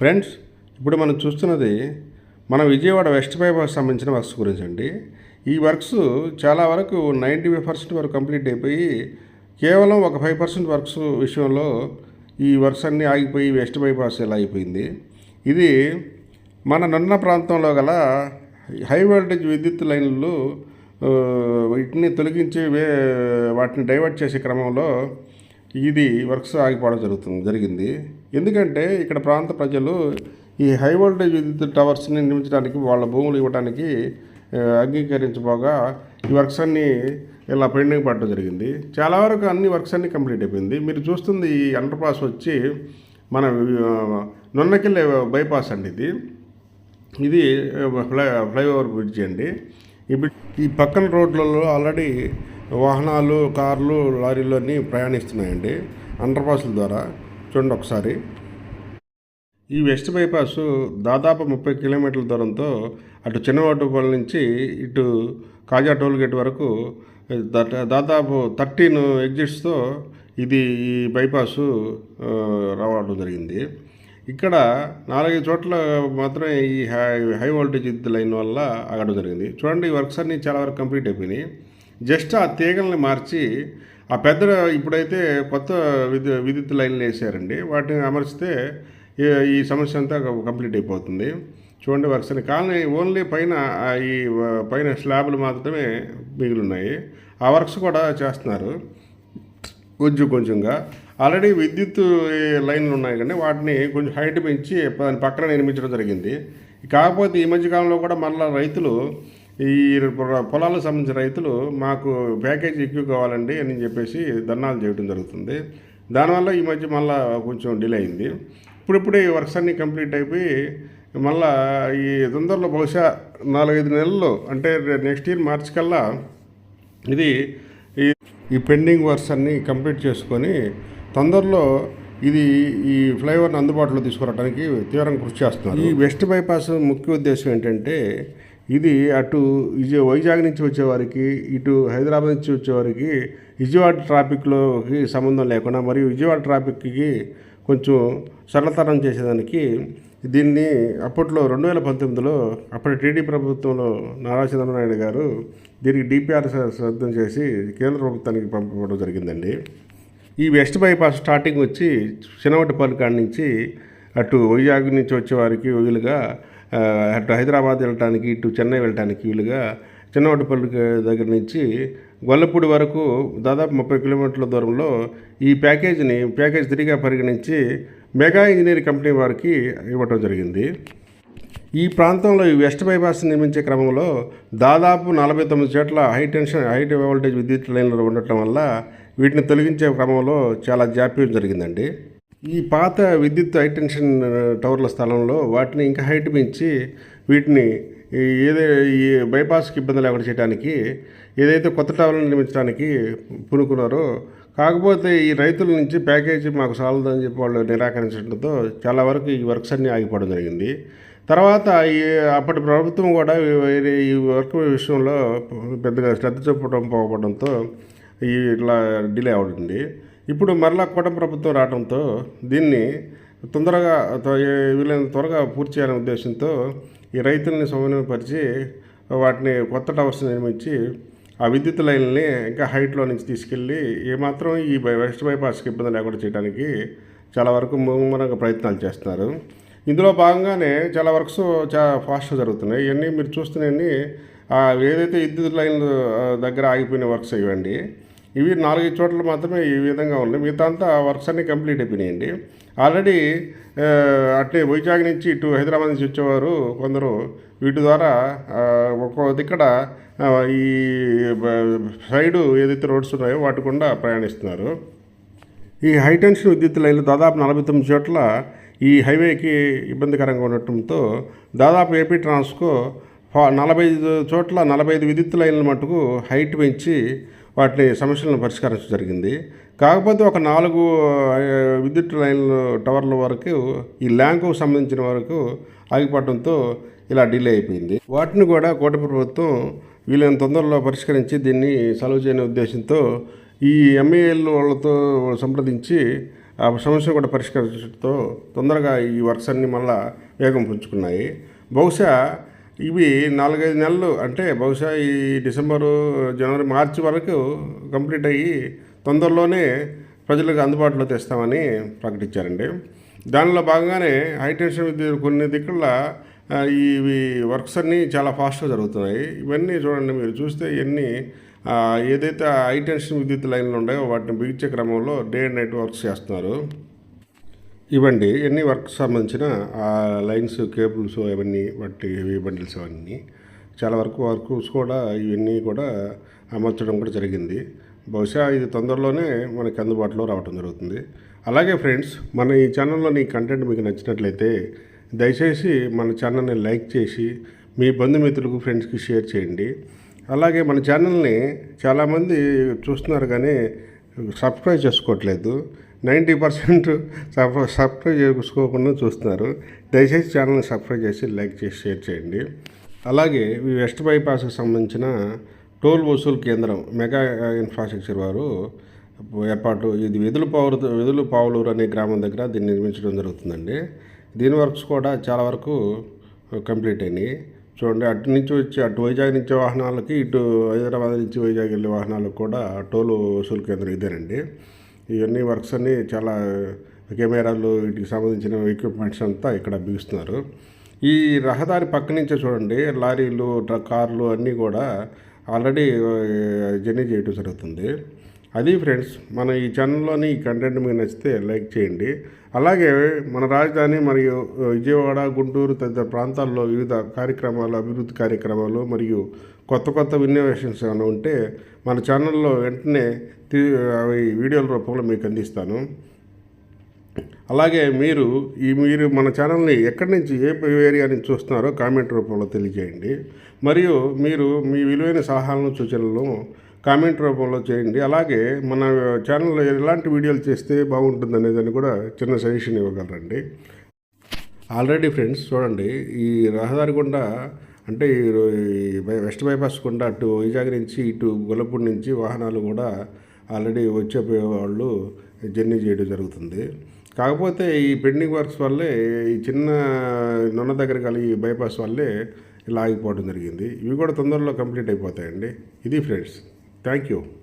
Friends ఇప్పుడు మనం చూస్తున్నది మన విజయవాడ వెస్ట్ బైపాస్ సంబంధించిన వర్క్స్ గురించి అండి. ఈ వర్క్స్ చాలా వరకు నైంటీ ఫైవ్ పర్సెంట్ వరకు కంప్లీట్ అయిపోయి కేవలం ఒక ఫైవ్ పర్సెంట్ వర్క్స్ విషయంలో ఈ వర్క్స్ అన్నీ ఆగిపోయి వెస్ట్ బైపాస్ ఇలా అయిపోయింది. ఇది మన నున్న ప్రాంతంలో గల హై వోల్టేజ్ విద్యుత్ లైన్లు వీటిని తొలగించి వే వాటిని డైవర్ట్ చేసే క్రమంలో ఇది వర్క్స్ ఆగిపోవడం జరుగుతుంది జరిగింది. ఎందుకంటే ఇక్కడ ప్రాంత ప్రజలు ఈ హై వోల్టేజ్ విద్యుత్ టవర్స్ని నిర్మించడానికి వాళ్ళ భూములు ఇవ్వడానికి అంగీకరించబోగా ఈ వర్క్స్ అన్నీ ఇలా పెండింగ్ పడడం జరిగింది. చాలా వరకు అన్ని వర్క్స్ అన్నీ కంప్లీట్ అయిపోయింది. మీరు చూస్తుంది ఈ అండర్ పాస్ వచ్చి మన నున్నకెళ్ళే నొన్నకెళ్ళే బైపాస్ అండి ఇది. ఇది ఫ్లై ఫ్లైఓవర్ బ్రిడ్జ్ అండి. ఇప్పుడు ఈ పక్కన రోడ్లలో ఆల్రెడీ వాహనాలు కార్లు లారీలు అన్నీ ప్రయాణిస్తున్నాయండి. అండర్ పాస్ల ద్వారా చూడండి ఒకసారి. ఈ వెస్ట్ బైపాస్ దాదాపు ముప్పై కిలోమీటర్ల దూరంతో అటు చిన్నవాటుపల్లి నుంచి ఇటు కాజా టోల్ గేట్ వరకు దాదాపు థర్టీన్ ఎగ్జిట్స్తో ఇది ఈ బైపాసు రావడం జరిగింది. ఇక్కడ నాలుగైదు చోట్ల మాత్రమే ఈ హై హై వోల్టేజ్ విద్యుత్ లైన్ వల్ల ఆగడం జరిగింది. చూడండి ఈ వర్క్స్ అన్నీ చాలా వరకు కంప్లీట్ అయిపోయినాయి. జస్ట్ ఆ తీగల్ని మార్చి ఆ పెద్ద ఇప్పుడైతే కొత్త విద్యు విద్యుత్ లైన్లు వేసారండి. వాటిని అమర్చితే ఈ- సమస్య అంతా కంప్లీట్ అయిపోతుంది. చూడండి వర్క్స్ అని కానీ ఓన్లీ పైన ఈ పైన స్లాబ్లు మాత్రమే మిగిలి ఉన్నాయి. ఆ వర్క్స్ కూడా చేస్తున్నారు. కొంచెం కొంచెంగా. ఆల్రెడీ విద్యుత్ లైన్లు ఉన్నాయి కానీ వాటిని కొంచెం హైట్ పెంచి దాని పక్కన నిర్మించడం జరిగింది. కాకపోతే ఈ మధ్యకాలంలో కూడా మళ్ళీ రైతులు ఈ పొలాలకు సంబంధించిన రైతులు మాకు ప్యాకేజ్ ఎక్కువ కావాలండి అని చెప్పేసి ధర్నాలు చేయడం జరుగుతుంది. దానివల్ల ఈ మధ్య మళ్ళీ కొంచెం డిలే అయింది. ఇప్పుడిప్పుడే ఈ వర్క్స్ అన్నీ కంప్లీట్ అయిపోయి మళ్ళా ఈ తొందరలో బహుశా నాలుగైదు నెలల్లో అంటే నెక్స్ట్ ఇయర్ మార్చి కల్లా ఇది ఈ ఈ పెండింగ్ వర్క్స్ అన్నీ కంప్లీట్ చేసుకొని తొందరలో ఇది ఈ ఫ్లైఓవర్ని అందుబాటులో తీసుకురావడానికి తీవ్రంగా కృషి చేస్తున్నారు. ఈ వెస్ట్ బైపాస్ ముఖ్య ఉద్దేశం ఏంటంటే ఇది అటు విజయ వైజాగ్ నుంచి వచ్చేవారికి ఇటు హైదరాబాద్ నుంచి వచ్చేవారికి విజయవాడ ట్రాఫిక్లోకి సంబంధం లేకుండా మరియు విజయవాడ ట్రాఫిక్కి కొంచెం సరళతరం చేసేదానికి దీన్ని అప్పట్లో రెండు వేల పంతొమ్మిదిలో అప్పటి టీడీ ప్రభుత్వంలో నారా చంద్రబాబు నాయుడు గారు దీనికి డిపిఆర్ సిద్ధం చేసి కేంద్ర ప్రభుత్వానికి పంపడం జరిగిందండి. ఈ వెస్ట్ బైపాస్ స్టార్టింగ్ వచ్చి చినవటిపల్లి కాడ నుంచి అటు వైజాగ్ నుంచి వచ్చేవారికి వీలుగా అటు హైదరాబాద్ వెళ్ళటానికి ఇటు చెన్నై వెళ్ళటానికి వీలుగా చిన్నవటిపల్లి దగ్గర నుంచి గొల్లపూడి వరకు దాదాపు ముప్పై కిలోమీటర్ల దూరంలో ఈ ప్యాకేజీని ప్యాకేజ్ తిరిగా పరిగణించి మెగా ఇంజనీరింగ్ కంపెనీ వారికి ఇవ్వటం జరిగింది. ఈ ప్రాంతంలో ఈ వెస్ట్ బైపాస్ నిర్మించే క్రమంలో దాదాపు నలభై తొమ్మిది చోట్ల హై టెన్షన్ హై వోల్టేజ్ విద్యుత్ లైన్లు ఉండటం వల్ల వీటిని తొలగించే క్రమంలో చాలా జాప్యం జరిగిందండి. ఈ పాత విద్యుత్ హై టెన్షన్ టవర్ల స్థలంలో వాటిని ఇంకా హైట్ పెంచి వీటిని ఏదే ఈ బైపాస్కి ఇబ్బంది లేకుండా చేయడానికి ఏదైతే కొత్త టవర్లు నిర్మించడానికి పూనుకున్నారో కాకపోతే ఈ రైతుల నుంచి ప్యాకేజీ మాకు సాలదని చెప్పి వాళ్ళు నిరాకరించడంతో చాలా వరకు ఈ వర్క్స్ అన్నీ ఆగిపోవడం జరిగింది. తర్వాత ఈ అప్పటి ప్రభుత్వం కూడా ఈ- వర్క్ విషయంలో పెద్దగా శ్రద్ధ చూపడం పోవడంతో ఈ ఇట్లా డిలే అవుతుంది. ఇప్పుడు మరలా కూటమి ప్రభుత్వం రావడంతో దీన్ని తొందరగా త్వ- వీలైనంత త్వరగా పూర్తి చేయాలనే ఉద్దేశంతో ఈ రైతుల్ని సమన్వయపరిచి వాటిని కొత్త టవర్స్ నిర్మించి ఆ విద్యుత్ లైన్ని ఇంకా హైట్లో నుంచి తీసుకెళ్ళి ఏమాత్రం ఈ బై వెస్ట్ బైపాస్కి ఇబ్బంది లేకుండా చేయడానికి చాలా వరకు ముమ్మరంగా ప్రయత్నాలు చేస్తున్నారు. ఇందులో భాగంగానే చాలా వర్క్స్ చాలా ఫాస్ట్గా జరుగుతున్నాయి. ఇవన్నీ మీరు చూస్తున్నాయన్నీ ఏదైతే విద్యుత్ లైన్లు దగ్గర ఆగిపోయిన వర్క్స్ ఇవ్వండి ఇవి నాలుగైదు చోట్ల మాత్రమే ఈ విధంగా ఉన్నాయి. మిగతా అంతా వర్క్స్ అన్నీ కంప్లీట్ అయిపోయినాయండి. ఆల్రెడీ అట్లే వైజాగ్ నుంచి ఇటు హైదరాబాద్ నుంచి వచ్చేవారు కొందరు వీటి ద్వారా ఒక్కో దిక్కడ ఈ సైడు ఏదైతే రోడ్స్ ఉన్నాయో వాటి గుండా ప్రయాణిస్తున్నారు. ఈ హైటెన్షన్ విద్యుత్ లైన్లు దాదాపు నలభై తొమ్మిది చోట్ల ఈ హైవేకి ఇబ్బందికరంగా ఉండటంతో దాదాపు ఏపీ ట్రాన్స్కో ఫా- నలభై ఐదు చోట్ల నలభై ఐదు విద్యుత్ లైన్ల మటుకు హైట్ పెంచి వాటిని సమస్యలను పరిష్కరించడం జరిగింది. కాకపోతే ఒక నాలుగు విద్యుత్ లైన్లు టవర్ల వరకు ఈ ల్యాంకు సంబంధించిన వరకు ఆగిపోవడంతో ఇలా డిలే అయిపోయింది. వాటిని కూడా కోట ప్రభుత్వం వీలైన తొందరలో పరిష్కరించి దీన్ని సాల్వ్ చేయని ఉద్దేశంతో ఈ ఎంఏఎల్ వాళ్ళతో సంప్రదించి ఆ సమస్య కూడా పరిష్కరించడంతో తొందరగా ఈ వర్క్స్ అన్నీ మళ్ళా వేగం పుంజుకున్నాయి. బహుశా ఇవి నాలుగైదు నెలలు అంటే బహుశా ఈ డిసెంబరు జనవరి మార్చి వరకు కంప్లీట్ అయ్యి తొందరలోనే ప్రజలకు అందుబాటులో తెస్తామని ప్రకటించారండి. దానిలో భాగంగానే హైటెన్షన్ కొన్ని దిక్కుల ఇవి వర్క్స్ అన్నీ చాలా ఫాస్ట్గా జరుగుతున్నాయి. ఇవన్నీ చూడండి మీరు చూస్తే ఇవన్నీ ఏదైతే ఏదైతే హైటెన్షన్ విద్యుత్ లైన్లు ఉన్నాయో వాటిని బిగించే క్రమంలో డే అండ్ నైట్ వర్క్స్ చేస్తున్నారు. ఇవ్వండి ఎన్ని వర్క్ సంబంధించిన ఆ లైన్స్ కేబుల్స్ అవన్నీ వాటి హెవీ బండిల్స్ అవన్నీ చాలా వరకు వర్క్స్ కూడా ఇవన్నీ కూడా అమర్చడం కూడా జరిగింది. బహుశా ఇది తొందరలోనే మనకి అందుబాటులో రావడం జరుగుతుంది. అలాగే ఫ్రెండ్స్ మన ఈ ఛానల్లోని కంటెంట్ మీకు నచ్చినట్లయితే దయచేసి మన ఛానల్ని లైక్ చేసి మీ బంధుమిత్రులకు ఫ్రెండ్స్కి షేర్ చేయండి. అలాగే మన ఛానల్ని చాలామంది చూస్తున్నారు కానీ సబ్స్క్రైబ్ చేసుకోవట్లేదు. నైంటీ పర్సెంట్ సబ్స్క్రైబ్ చేసుకోకుండా చూస్తున్నారు. దయచేసి ఛానల్ని సబ్స్క్రైబ్ చేసి లైక్ చేసి షేర్ చేయండి. అలాగే ఈ వెస్ట్ బైపాస్కి సంబంధించిన టోల్ వసూలు కేంద్రం మెగా ఇన్ఫ్రాస్ట్రక్చర్ వారు ఏర్పాటు ఇది వెదులు పావులు వెదులు పావులూరు అనే గ్రామం దగ్గర దీన్ని నిర్మించడం జరుగుతుందండి. దీని వర్క్స్ కూడా చాలా వరకు కంప్లీట్ అయినాయి. చూడండి అటు నుంచి వచ్చి అటు వైజాగ్ నుంచి వాహనాలకి ఇటు హైదరాబాద్ నుంచి వైజాగ్ వెళ్ళే వాహనాలకు కూడా టోలు వసూలు కేంద్రం ఇదేనండి. ఇవన్నీ వర్క్స్ అన్నీ చాలా కెమెరాలు వీటికి సంబంధించిన ఎక్విప్మెంట్స్ అంతా ఇక్కడ బిగిస్తున్నారు. ఈ రహదారి పక్క నుంచే చూడండి లారీలు ట్రక్ కార్లు అన్నీ కూడా ఆల్రెడీ జర్నీ చేయడం జరుగుతుంది. అది ఫ్రెండ్స్ మన ఈ ఛానల్లోని ఈ కంటెంట్ మీకు నచ్చితే లైక్ చేయండి. అలాగే మన రాజధాని మరియు విజయవాడ గుంటూరు తదితర ప్రాంతాల్లో వివిధ కార్యక్రమాలు అభివృద్ధి కార్యక్రమాలు మరియు కొత్త కొత్త ఇన్నోవేషన్స్ ఏమైనా ఉంటే మన ఛానల్లో వెంటనే తీ అవి వీడియోల రూపంలో మీకు అందిస్తాను. అలాగే మీరు ఈ మీరు మన ఛానల్ని ఎక్కడి నుంచి ఏ ఏరియా నుంచి చూస్తున్నారో కామెంట్ రూపంలో తెలియజేయండి. మరియు మీరు మీ విలువైన సలహాలను సూచనలను కామెంట్ రూపంలో చేయండి. అలాగే మన ఛానల్లో ఎలాంటి వీడియోలు చేస్తే బాగుంటుంది అనేదాన్ని కూడా చిన్న సజెషన్ ఇవ్వగలరండి. ఆల్రెడీ ఫ్రెండ్స్ చూడండి ఈ రహదారి గుండా అంటే ఈ బై- వెస్ట్ బైపాస్ గుండా అటు వైజాగ్ నుంచి ఇటు గొల్లపూడి నుంచి వాహనాలు కూడా ఆల్రెడీ వచ్చే వాళ్ళు జర్నీ చేయడం జరుగుతుంది. కాకపోతే ఈ పెండింగ్ వర్క్స్ వల్లే ఈ చిన్న నున్న దగ్గర కలిగి బైపాస్ వల్లే ఇలా ఆగిపోవడం జరిగింది. ఇవి కూడా తొందరలో కంప్లీట్ అయిపోతాయండి. ఇది ఫ్రెండ్స్. Thank you.